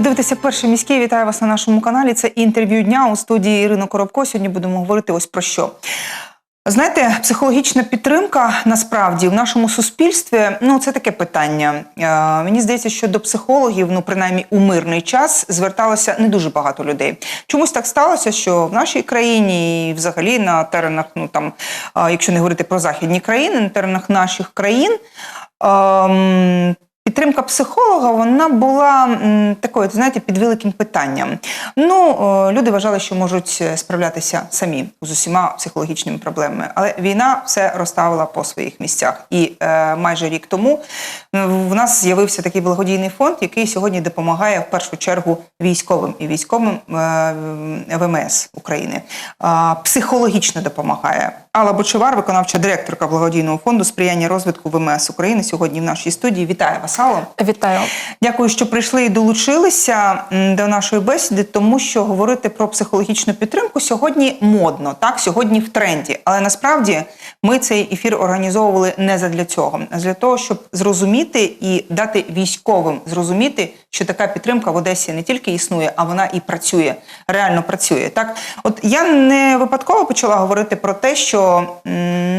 Ви дивитеся перший міський. Вітаю вас на нашому каналі. Це інтерв'ю дня у студії Ірина Коробко. Сьогодні будемо говорити ось про що. Знаєте, психологічна підтримка насправді в нашому суспільстві ну це таке питання. Е, мені здається, що до психологів, ну принаймні у мирний час, зверталося не дуже багато людей. Чомусь так сталося, що в нашій країні і взагалі на теренах, ну там, е, якщо не говорити про західні країни, на теренах наших країн. ем, Підтримка психолога вона була м, такою, знаєте, під великим питанням. Ну, е, люди вважали, що можуть е, справлятися самі з усіма психологічними проблемами, але війна все розставила по своїх місцях. І е, майже рік тому в нас з'явився такий благодійний фонд, який сьогодні допомагає в першу чергу військовим і військовим е, ВМС України. А, психологічно допомагає. Алла Бочевар, виконавча директорка благодійного фонду сприяння розвитку ВМС України, сьогодні в нашій студії. Вітаю вас, Алло. Вітаю. Дякую, що прийшли і долучилися до нашої бесіди, тому що говорити про психологічну підтримку сьогодні модно, так сьогодні в тренді. Але насправді ми цей ефір організовували не задля цього, а для того, щоб зрозуміти і дати військовим зрозуміти, що така підтримка в Одесі не тільки існує, а вона і працює, реально працює. Так, от я не випадково почала говорити про те, що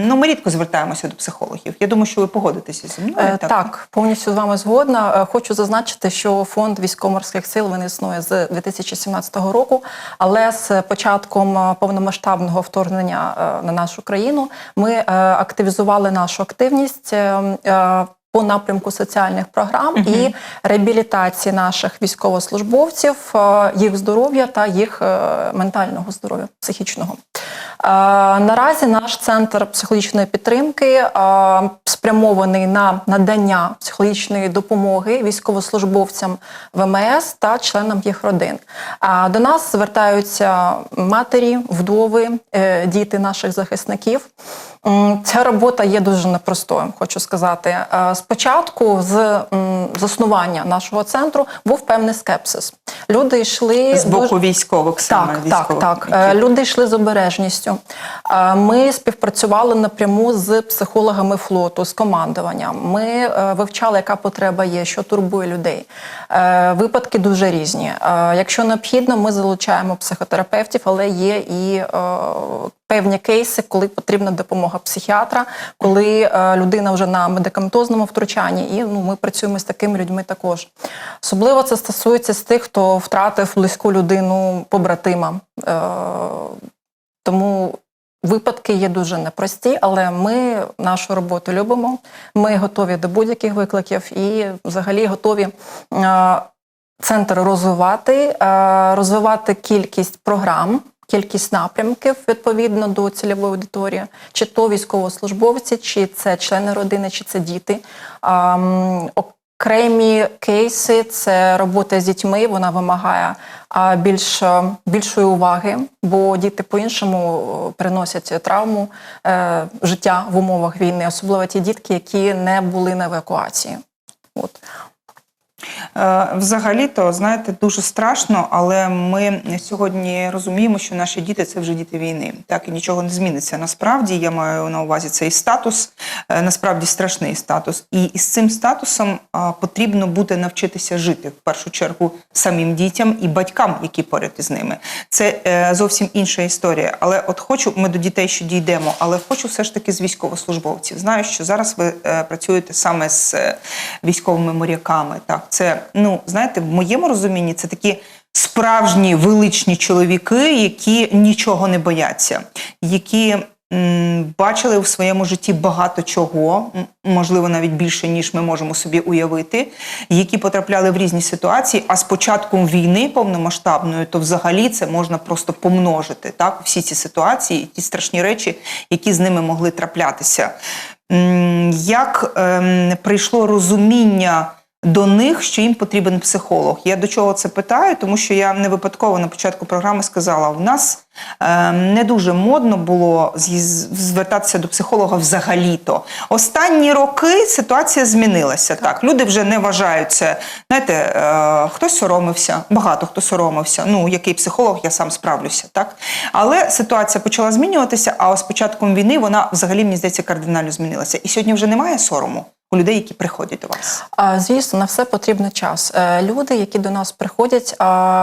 ну ми рідко звертаємося до психологів. Я думаю, що ви погодитеся зі мною. Е, Так, повністю з вами згодна. Е, Хочу зазначити, що фонд військово-морських сил він існує з 2017 року, але з початком е, повномасштабного вторгнення е, на нашу країну ми активізували нашу активність. По напрямку соціальних програм і реабілітації наших військовослужбовців, їх здоров'я та їх ментального здоров'я, психічного. Е, Наразі наш центр психологічної підтримки е, спрямований на надання психологічної допомоги військовослужбовцям ВМС та членам їх родин. До нас звертаються матері, вдови, е, діти наших захисників. Ця робота є дуже непростою, хочу сказати. Е, Спочатку з заснування нашого центру був певний скепсис. Люди йшли з боку дуже- військових саме так, військових, так, так. які- Е, Люди йшли з обережністю. Е, Ми співпрацювали напряму з психологами флоту, з командуванням. Ми е, вивчали, яка потреба є, що турбує людей. Е, Випадки дуже різні. Е, Якщо необхідно, ми залучаємо психотерапевтів, але є і певні кейси, коли потрібна допомога психіатра, коли людина вже на медикаментозному втручанні, і ну, ми працюємо з такими людьми також. Особливо це стосується з тих, хто втратив близьку людину побратима. Випадки є дуже непрості, але ми нашу роботу любимо. Ми готові до будь-яких викликів і взагалі готові. е, Центр розвивати, е, розвивати кількість програм, кількість напрямків відповідно до цільової аудиторії, чи то військовослужбовці, чи це члени родини, чи це діти. Окремі кейси це робота з дітьми. Вона вимагає більш е, більшої уваги, бо діти по-іншому е, приносять травму е, життя в умовах війни, особливо ті дітки, які не були на евакуації. От. Е, Взагалі-то, знаєте, дуже страшно, але ми сьогодні розуміємо, що наші діти це вже діти війни. Так і нічого не зміниться. Насправді я маю на увазі цей статус, е, насправді страшний статус. І із цим статусом потрібно буде навчитися жити в першу чергу самим дітям і батькам, які поряд із ними. Це е, зовсім інша історія. Але от хочу, ми до дітей ще дійдемо, але хочу все ж таки з військовослужбовців. Знаю, що зараз ви е, працюєте саме з е, військовими моряками. Так, це ну знаєте, в моєму розумінні це такі. Справжні величні чоловіки, які нічого не бояться, які м, бачили в своєму житті багато чого, можливо, навіть більше, ніж ми можемо собі уявити, які потрапляли в різні ситуації. А з початком війни повномасштабної, то взагалі це можна просто помножити так, всі ці ситуації, ті страшні речі, які з ними могли траплятися. Як ем, прийшло розуміння? До них, що їм потрібен психолог. Я до чого це питаю, тому що я не випадково на початку програми сказала: в нас е, не дуже модно було звертатися до психолога взагалі-то. Останні роки ситуація змінилася. Так, люди вже не вважаються. Знаєте, е, хтось соромився, багато хто соромився. Ну, який психолог, я сам справлюся. Так, але ситуація почала змінюватися. А з початком війни вона взагалі мені здається кардинально змінилася. І сьогодні вже немає сорому. У людей, які приходять до вас? Звісно, на все потрібен час. Е, Люди, які до нас приходять,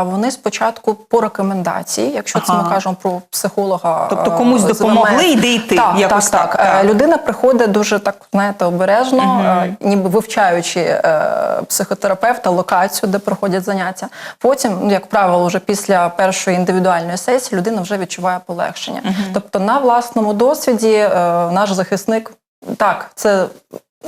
вони спочатку по рекомендації, якщо це Ага. ми кажемо про психолога. Тобто е, комусь допомогли, йди йти, Так, якось так, так, так. Е. Людина приходить дуже так, знаєте, обережно, е, ніби вивчаючи психотерапевта, локацію, де проходять заняття. Потім, ну, як правило, вже після першої індивідуальної сесії людина вже відчуває полегшення. Тобто, на власному досвіді наш захисник, так, це.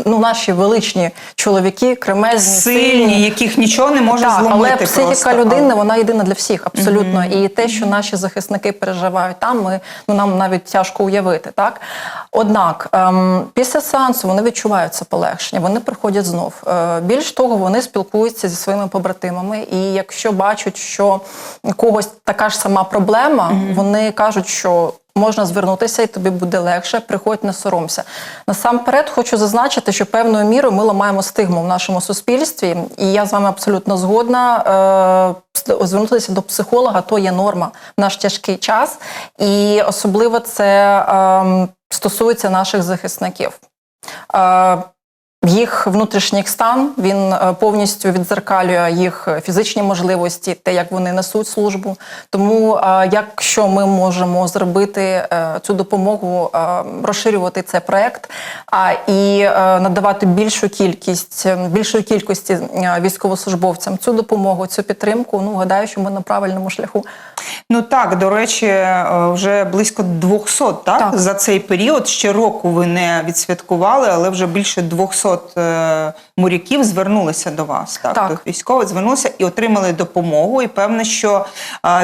Ну, наші величні чоловіки, кремезні, Сильні, яких нічого не може так, зломити. але психіка просто. людини вона єдина для всіх, абсолютно. І те, що наші захисники переживають там, ми ну нам навіть тяжко уявити. Так однак ем, після сеансу вони відчувають це полегшення, вони приходять знов. Е, більш того, вони спілкуються зі своїми побратимами. І якщо бачать, що у когось така ж сама проблема, вони кажуть, що. Можна звернутися, і тобі буде легше. Приходь, не соромся. Насамперед, хочу зазначити, що певною мірою ми ламаємо стигму в нашому суспільстві, і я з вами абсолютно згодна. Е, звернутися до психолога то є норма в наш тяжкий час, і особливо це е, стосується наших захисників. Їх внутрішній стан він е, повністю відзеркалює їх фізичні можливості, те, як вони несуть службу. Тому, е, якщо ми можемо зробити е, цю допомогу, розширювати цей проект а і надавати більшу кількість більшої кількості військовослужбовцям цю допомогу, цю підтримку, ну гадаю, що ми на правильному шляху. Ну так, до речі, вже близько 200, так? Так. За цей період ще року ви не відсвяткували, але вже більше 200 е, моряків звернулися до вас. Так, Так. Тобто військові звернулися і отримали допомогу. І певне, що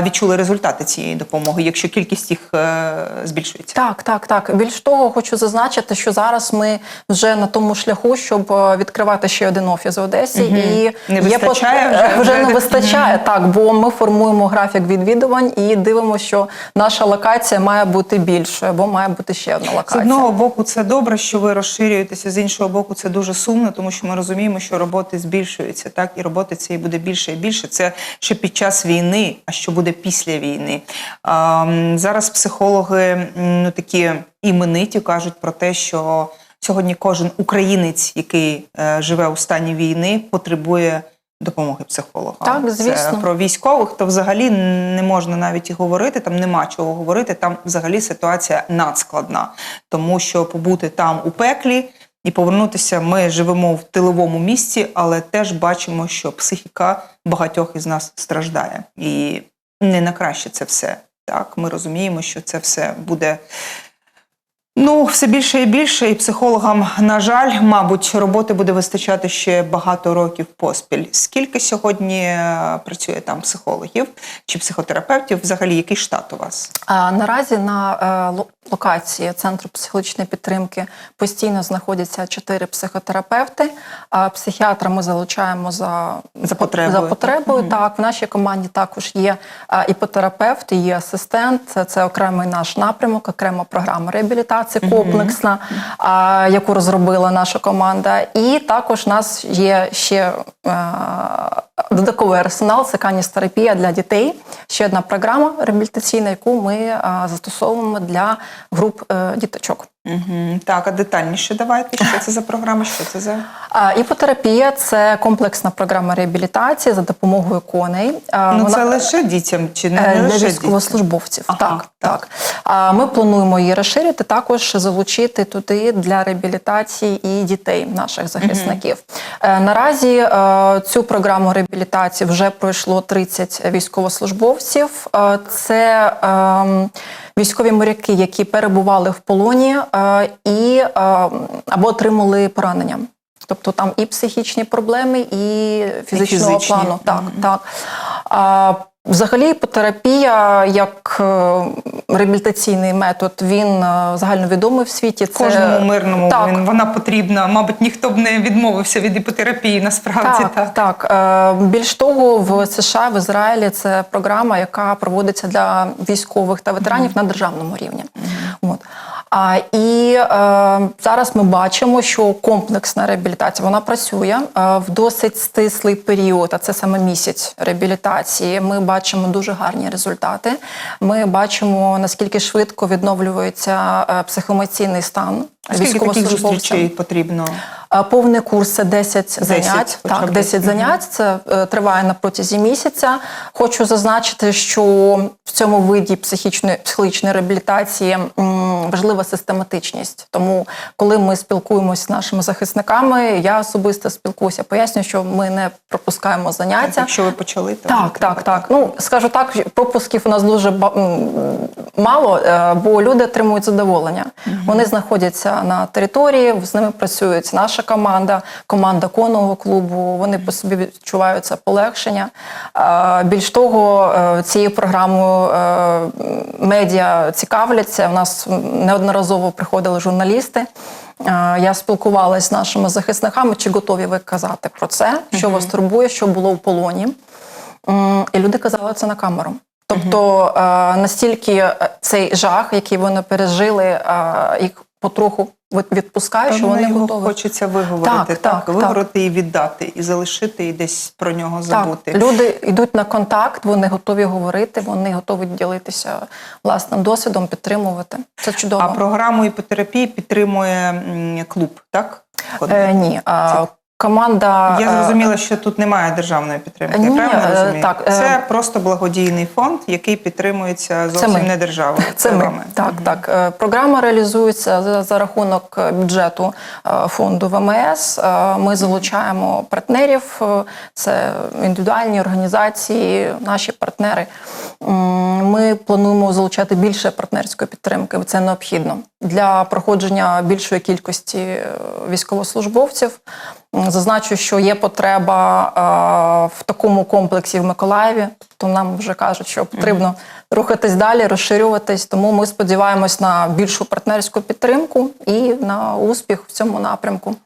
відчули результати цієї допомоги, якщо кількість їх е, збільшується. Так, так, так. Більш того, хочу зазначити, що зараз ми вже на тому шляху, щоб е, відкривати ще один офіс в Одесі, і Не є вистачає пот- вже? вже не- вистачає. Так, бо ми формуємо графік відвідувань і дивимося, що наша локація має бути більшою, або має бути ще одна локація. З одного боку, це добре, що ви розширюєтеся. З іншого боку, це дуже сумно, тому що ми розуміємо, що роботи збільшуються, так і роботи цієї буде більше і більше. Це ще під час війни, а що буде після війни. А, зараз психологи ну такі імениті кажуть про те, що сьогодні кожен українець, який е, живе у стані війни, потребує. Допомоги психолога. Так, звісно. Це про військових, то взагалі не можна навіть і говорити, там нема чого говорити. Там взагалі ситуація надскладна, тому що побути там у пеклі і повернутися. Ми живемо в тиловому місці, але теж бачимо, що психіка багатьох із нас страждає, і не на краще це все. Так, ми розуміємо, що це все буде. Ну, все більше і більше, і психологам, на жаль, мабуть, роботи буде вистачати ще багато років поспіль. Скільки сьогодні е, працює там психологів чи психотерапевтів? Взагалі, який штат у вас? А наразі на е, локації центру психологічної підтримки постійно знаходяться чотири психотерапевти. А психіатра ми залучаємо за, За потребою, За потребою. Так, в нашій команді також є а, іпотерапевт, є асистент. Це окремий наш напрямок, окрема програма реабілітації комплексна, а, яку розробила наша команда. І також у нас є ще. е, Додатковий арсенал це каністерапія для дітей. Ще одна програма реабілітаційна, яку ми а, застосовуємо для груп е, діточок. Угу. Так, а детальніше давайте. Що це за програма? Що це за А, іпотерапія це комплексна програма реабілітації за допомогою коней. Ну вона- це лише дітям чи не, Е, для лише військовослужбовців. Ага, так, так. так. А ми плануємо її розширити, також залучити туди для реабілітації і дітей наших захисників. Е, Наразі е, цю програму реабілітації вже пройшло 30 військовослужбовців. Це ем, військові моряки, які перебували в полоні е, і е, або отримали поранення. Тобто там і психічні проблеми, і фізичного фізичні. плану. Так, Мгм. так. А, взагалі, іпотерапія як е, реабілітаційний метод, він е, загальновідомий в світі. Це Кожному мирному так. він, вона потрібна. Мабуть, ніхто б не відмовився від іпотерапії, насправді Так, так. так. Більш того, в США, в Ізраїлі це програма, яка проводиться для військових та ветеранів на державному рівні. І е, зараз ми бачимо, що комплексна реабілітація вона працює е, в досить стислий період, а це саме місяць реабілітації. Ми бачимо дуже гарні результати. Ми бачимо наскільки швидко відновлюється е, психоемоційний стан Скільки таких зустрічей потрібно? Е, Повний курс це 10 занять. хоча б Так, 10. 10 занять. Це е, триває на протязі місяця. Хочу зазначити, що в цьому виді психічної психологічної реабілітації важлива систематичність. Тому, коли ми спілкуємося з нашими захисниками, я особисто спілкуюся, пояснюю, що ми не пропускаємо заняття. Якщо ви почали, то Так, так, так. Ну скажу так, пропусків у нас дуже мало, е, бо люди отримують задоволення. Вони знаходяться на території, з ними працюють наша команда, команда конного клубу. Вони по собі відчувають це полегшення. Більш того, е, цією програмою е, медіа цікавляться. У нас неодноразово приходили журналісти. Е, Я спілкувалася з нашими захисниками, чи готові ви казати про це, що вас турбує, що було в полоні. І люди казали це на камеру. Тобто настільки цей жах, який вони пережили, їх потроху від- відпускає, що вони його готові. хочеться виговорити, Так, так, так, так. виговорити і віддати, і залишити, і десь про нього забути. Так, люди йдуть на контакт, вони готові говорити, вони готові ділитися власним досвідом, підтримувати. Це чудово. А програму іпотерапії підтримує клуб, так? Е, ні, а, команда Я е, зрозуміла, що тут немає державної підтримки. Ні, я правильно е, розумію? так, е, Це просто благодійний фонд, який підтримується зовсім ми. не державою. Це ми. Так, так. Е, Програма реалізується за, за рахунок бюджету фонду ВМС. Ми залучаємо партнерів, це індивідуальні організації, наші партнери. Ми плануємо залучати більше партнерської підтримки. Це необхідно для проходження більшої кількості військовослужбовців. Зазначу, що є потреба е, в такому комплексі в Миколаєві. Тобто нам вже кажуть, що потрібно рухатись далі, розширюватись. Тому ми сподіваємось на більшу партнерську підтримку і на успіх в цьому напрямку.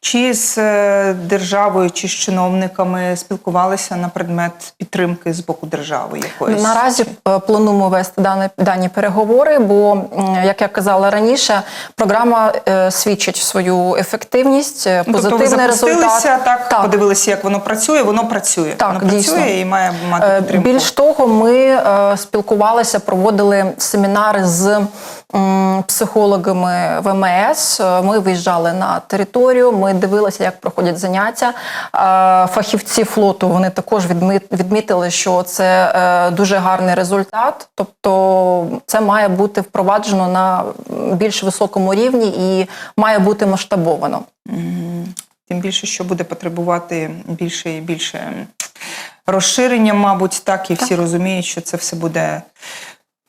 Чи з е, державою, чи з чиновниками спілкувалися на предмет підтримки з боку держави якоїсь? Наразі е, плануємо вести дані, дані переговори, бо, як я казала раніше, програма е, свідчить свою ефективність, е, Ну, позитивний тобто ви результат. так, Так. подивилися, як воно працює, воно працює. Так, воно дійсно. працює і має мати підтримку. Більш того, ми спілкувалися, проводили семінари з психологами ВМС. Е, Ми виїжджали на територію, ми дивилися, як проходять заняття. Е, Фахівці флоту вони також відмітили, що це е, дуже гарний результат. Тобто, це має бути впроваджено на більш високому рівні і має бути масштабовано. Тим більше, що буде потребувати більше і більше розширення, мабуть, так, і всі розуміють, що це все буде.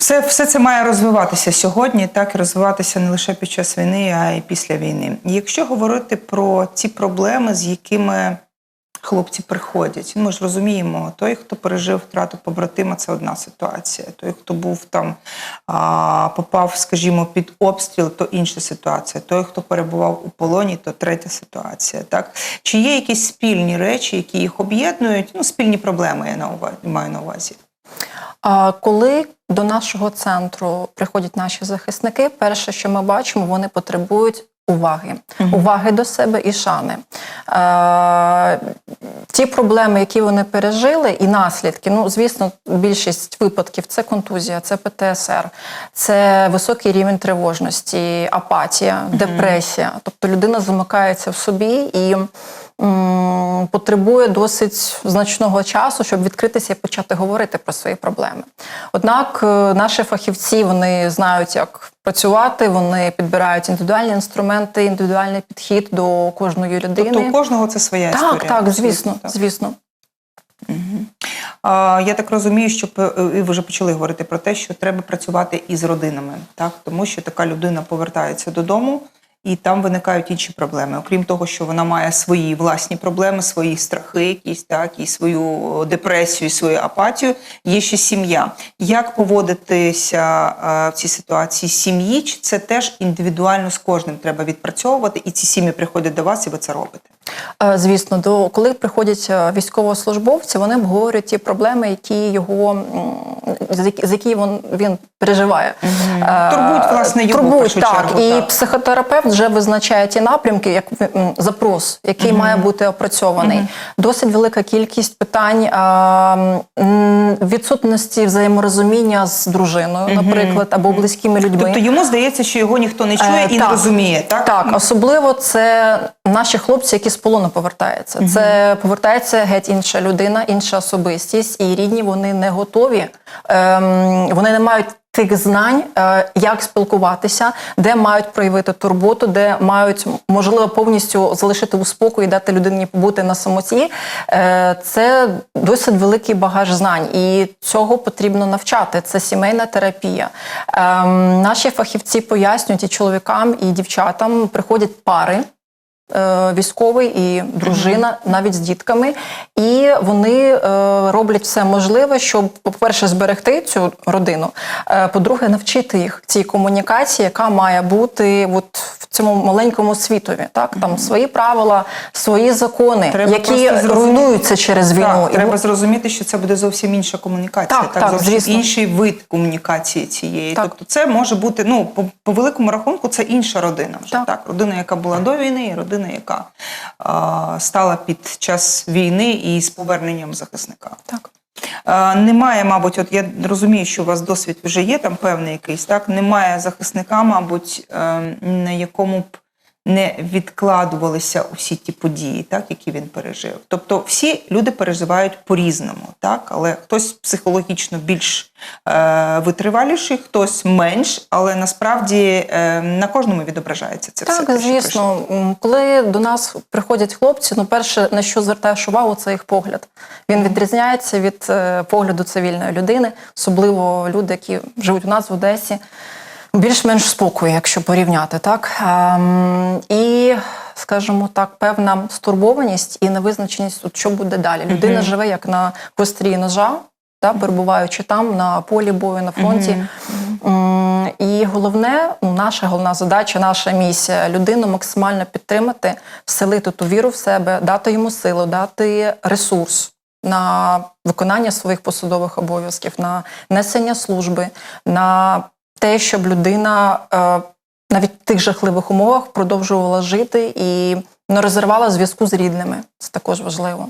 Все, все це має розвиватися сьогодні, так і розвиватися не лише під час війни, а й після війни. Якщо говорити про ті проблеми, з якими хлопці приходять, ми ж розуміємо, той, хто пережив втрату побратима, це одна ситуація. Той, хто був там, а, попав, скажімо, під обстріл, то інша ситуація. Той, хто перебував у полоні, то третя ситуація. Так чи є якісь спільні речі, які їх об'єднують? Ну, спільні проблеми я на увазі маю на увазі. Коли до нашого центру приходять наші захисники, перше, що ми бачимо, вони потребують уваги, уваги до себе і шани. Е, ті проблеми, які вони пережили, і наслідки, ну звісно, більшість випадків це контузія, це ПТСР, це високий рівень тривожності, апатія, депресія. Тобто людина замикається в собі і потребує досить значного часу, щоб відкритися і почати говорити про свої проблеми. Однак е, наші фахівці вони знають, як працювати, вони підбирають індивідуальні інструменти, індивідуальний підхід до кожної людини. Тобто у кожного це своя історія. так, так, звісно, Так. звісно. А, Я так розумію, що ви вже почали говорити про те, що треба працювати із родинами, так тому що така людина повертається додому. І там виникають інші проблеми. Окрім того, що вона має свої власні проблеми, свої страхи, якісь так, і свою депресію, і свою апатію. Є ще сім'я. Як поводитися е, в цій ситуації сім'ї? Це теж індивідуально з кожним треба відпрацьовувати? І ці сім'ї приходять до вас, і ви це робите? Е, Звісно, до коли приходять е, військовослужбовці, вони обговорюють ті проблеми, які його м, з які, він, він переживає. Е, Турбують, власне, його, турбують, так. чергу, І так. психотерапевт вже визначає ті напрямки, як запрос, який має бути опрацьований. Досить велика кількість питань а, відсутності взаєморозуміння з дружиною, наприклад, або близькими людьми. Тобто йому здається, що його ніхто не чує і не розуміє, так? Так, особливо це наші хлопці, які з полону повертаються. Це повертається геть інша людина, інша особистість, і рідні вони не готові. Ем, вони не мають. Тих знань, е, як спілкуватися, де мають проявити турботу, де мають можливо повністю залишити у спокої, дати людині побути на самоті. Е, Це досить великий багаж знань, і цього потрібно навчати. Це сімейна терапія. Ем, Наші фахівці пояснюють і чоловікам, і дівчатам приходять пари. Е, Військовий і дружина, навіть з дітками, і вони е, роблять все можливе, щоб, по-перше, зберегти цю родину. е, По-друге, навчити їх цій комунікації, яка має бути от в цьому маленькому світові. Так там свої правила, свої закони, Треба які руйнуються через війну. Так, І треба зрозуміти, що це буде зовсім інша комунікація, Так, так, зовсім звісно. інший вид комунікації цієї. Так. Тобто, це може бути ну по, по великому рахунку, це інша родина. Вже так. Так. родина, яка була до війни, і родина, яка а, стала під час війни і з поверненням захисника. Так. Е, Немає, мабуть, от я розумію, що у вас досвід вже є там певний якийсь, так? Немає захисника, мабуть, е, на якому б не відкладувалися усі ті події, так, які він пережив. Тобто всі люди переживають по-різному, так? але хтось психологічно більш е, витриваліший, хтось менш, але насправді е, на кожному відображається це все. Так, те, прийшло. звісно, коли до нас приходять хлопці, ну перше на що звертаєш увагу, це їх погляд. Він відрізняється від е, погляду цивільної людини, особливо люди, які живуть у нас в Одесі. Більш-менш спокою, якщо порівняти, так Ем, і скажімо так, певна стурбованість і невизначеність, от що буде далі. Людина живе як на гострій ножа, та перебуваючи там на полі бою на фронті. М, І головне, ну, наша головна задача, наша місія людину максимально підтримати, вселити ту віру в себе, дати йому силу, дати ресурс на виконання своїх посадових обов'язків, на несення служби, на те, щоб людина е, навіть в тих жахливих умовах продовжувала жити і не розірвала зв'язку з рідними. Це також важливо.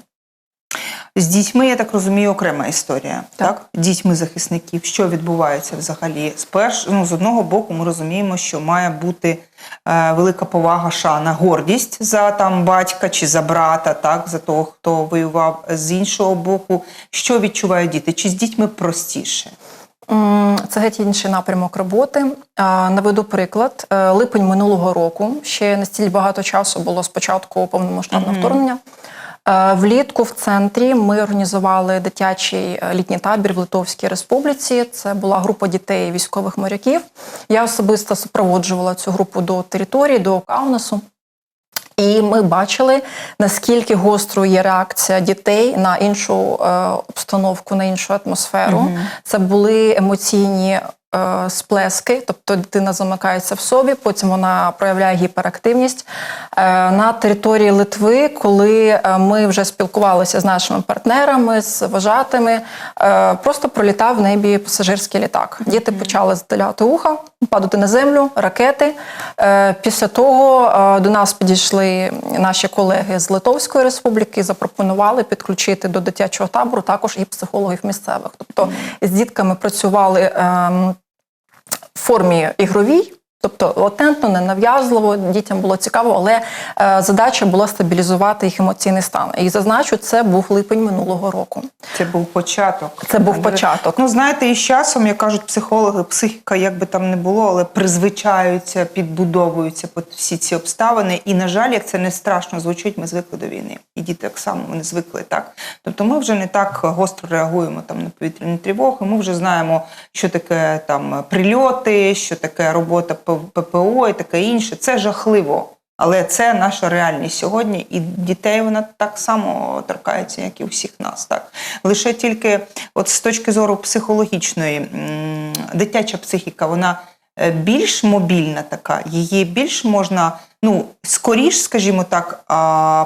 З дітьми, я так розумію, окрема історія. Так, Так. дітьми захисників, що відбувається взагалі? Сперш, ну, з одного боку, ми розуміємо, що має бути е, велика повага, шана, гордість за там батька чи за брата, так, за того, хто воював. З іншого боку, що відчувають діти? Чи з дітьми простіше? Це геть інший напрямок роботи. Наведу приклад. Е, Липень минулого року ще не стільки багато часу було з початку повномасштабного вторгнення. Е, Влітку в центрі ми організували дитячий е, літній табір в Литовській Республіці. Це була група дітей військових моряків. Я особисто супроводжувала цю групу до території, до Каунасу. І ми бачили, наскільки гострою є реакція дітей на іншу е, обстановку, на іншу атмосферу. Це були емоційні сплески, тобто дитина замикається в собі, потім вона проявляє гіперактивність. Е, на території Литви, коли е, ми вже спілкувалися з нашими партнерами, з вожатими, е, просто пролітав в небі пасажирський літак. Діти почали здаляти уха, падати на землю, ракети. Е, Після того е, до нас підійшли наші колеги з Литовської республіки, запропонували підключити до дитячого табору також і психологів місцевих. Тобто з дітками працювали ем, формі ігровій. Тобто латентно, ненав'язливо, дітям було цікаво, але е, задача була стабілізувати їх емоційний стан. І зазначу, це був липень минулого року. Це був початок. Це був початок. Ну, знаєте, і з часом, як кажуть психологи, психіка, як би там не було, але призвичаються, підбудовуються під всі ці обставини. І, на жаль, як це не страшно звучить, ми звикли до війни. І діти так само вони звикли так. Тобто ми вже не так гостро реагуємо там на повітряні тривоги. Ми вже знаємо, що таке там прильоти, що таке робота ППО і таке інше. Це жахливо. Але це наша реальність сьогодні, і дітей вона так само торкається, як і усіх нас. Так лише тільки, от з точки зору психологічної, дитяча психіка, вона е, більш мобільна така, її більш можна ну скоріш, скажімо так,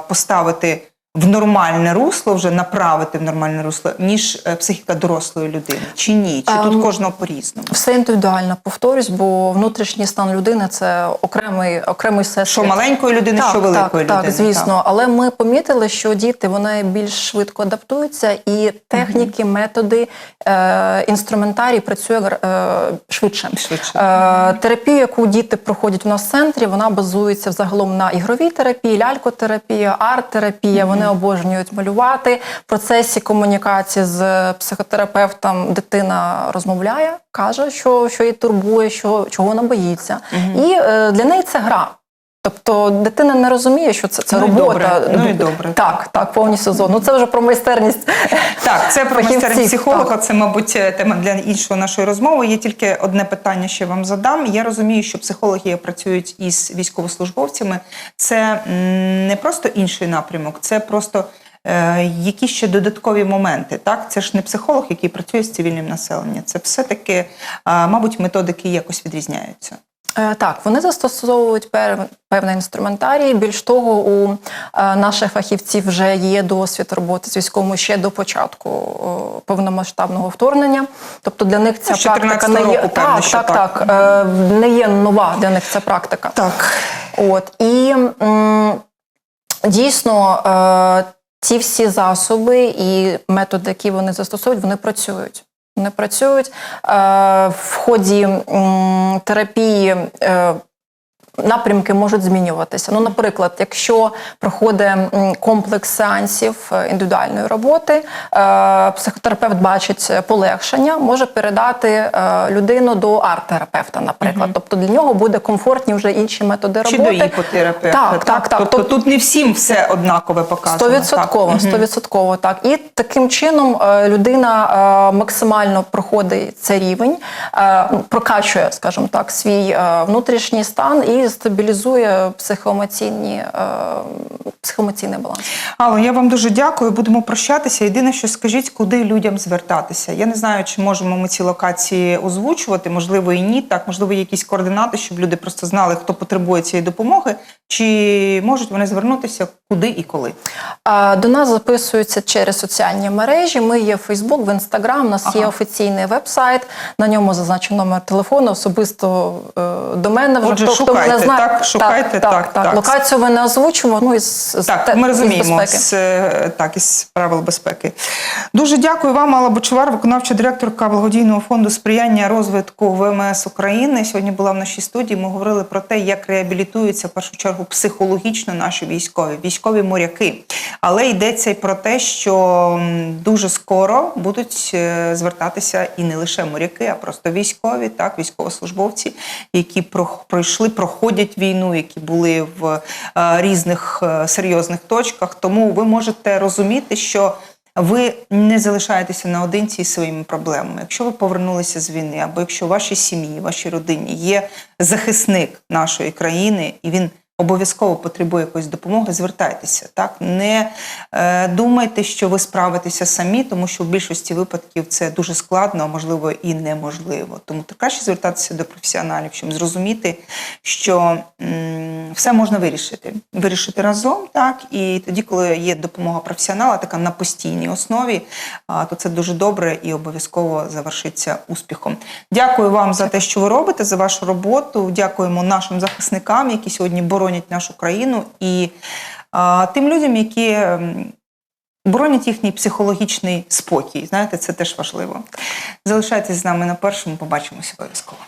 поставити в нормальне русло, вже направити в нормальне русло, ніж е, психіка дорослої людини, чи ні? Чи тут Ем, кожного по-різному? Все індивідуально, повторюсь, бо внутрішній стан людини це окремий окремий всесвіт. Що маленької людини, так, що великої так, людини. Так, звісно. Але ми помітили, що діти вони більш швидко адаптуються, і техніки, методи, е, інструментарій працює е, швидше. Швидше. Е, терапію, яку діти проходять у нас в центрі, вона базується взагалом на ігровій терапії, лялькотерапія, арт-терапія. Вони обожнюють малювати. В процесі комунікації з психотерапевтом дитина розмовляє, каже, що, що її турбує, що, чого вона боїться. І е, для неї це гра. Тобто дитина не розуміє, що це, це Ну робота. добре, ну і добре. Так, так, повністю зон. Ну це вже про майстерність. Так, це про фахівців, майстерність психолога. так. Це, мабуть, тема для іншої нашої розмови. Є тільки одне питання, що я вам задам. Я розумію, що психологи працюють із військовослужбовцями. Це не просто інший напрямок, це просто. е, Які ще додаткові моменти, так це ж не психолог, який працює з цивільним населенням. Це все таки, мабуть, методики якось відрізняються. Е, Так, вони застосовують пер- певний інструментарій. Більш того, у е, наших фахівців вже є досвід роботи з військовими ще до початку повномасштабного вторгнення. Тобто для них ця з практика не є року, так, що так, так. так, е, не є нова для них ця практика. Так, От і дійсно е, ці всі засоби і методи, які вони застосовують, вони працюють. Вони працюють е, в ході терапії. Напрямки можуть змінюватися. Ну, наприклад, якщо проходить комплекс сеансів е, індивідуальної роботи, е, психотерапевт бачить полегшення, може передати е, людину до арт-терапевта, наприклад. Тобто для нього буде комфортні вже інші методи чи роботи. до іпотерапевта. Так, так, так. Тобто тут не всім все однакове показано. Стовідсотково, стовідсотково так. І таким чином людина максимально проходить цей рівень, прокачує, скажімо так, свій внутрішній стан і стабілізує психоемоційні, е, психоемоційний баланс. Алло, я вам дуже дякую. Будемо прощатися. Єдине, що скажіть, куди людям звертатися. Я не знаю, чи можемо ми ці локації озвучувати, можливо, і ні. Так, можливо, якісь координати, щоб люди просто знали, хто потребує цієї допомоги, чи можуть вони звернутися куди і коли. До нас записуються через соціальні мережі. Ми є в Фейсбук, в Інстаграм. У нас є Ага. офіційний веб-сайт. На ньому зазначено номер телефону. Особисто е, до мене вже Отже, хто, хто шукайте, мене знає. так, шукайте, так, так. Локацію ми не озвучимо. Ну із з Так, те- ми розуміємо безпеки. з, так, із правил безпеки. Дуже дякую вам, Алла Бочувар, виконавча директорка благодійного фонду сприяння розвитку ВМС України. Сьогодні була в нашій студії. Ми говорили про те, як реабілітуються в першу чергу психологічно наші військові, військові моряки. Але йдеться й про те, що дуже скоро будуть е, звертатися і не лише моряки, а просто військові, так, військовослужбовці, які пройшли, проходять війну, які були в е, різних е, серйозних точках. Тому ви можете розуміти, що ви не залишаєтеся наодинці із своїми проблемами. Якщо ви повернулися з війни, або якщо в вашій сім'ї, вашій родині є захисник нашої країни, і він обов'язково потребує якоїсь допомоги, звертайтеся. Так не е, думайте, що ви справитеся самі, тому що в більшості випадків це дуже складно, а можливо і неможливо. Тому краще звертатися до професіоналів, щоб зрозуміти, що м, все можна вирішити. Вирішити разом, так і тоді, коли є допомога професіонала, така на постійній основі, а, то це дуже добре і обов'язково завершиться успіхом. Дякую вам за те, що ви робите, за вашу роботу. Дякуємо нашим захисникам, які сьогодні боронять нашу країну, і а, тим людям, які. Боронять їхній психологічний спокій. Знаєте, це теж важливо. Залишайтесь з нами на першому. Побачимося обов'язково.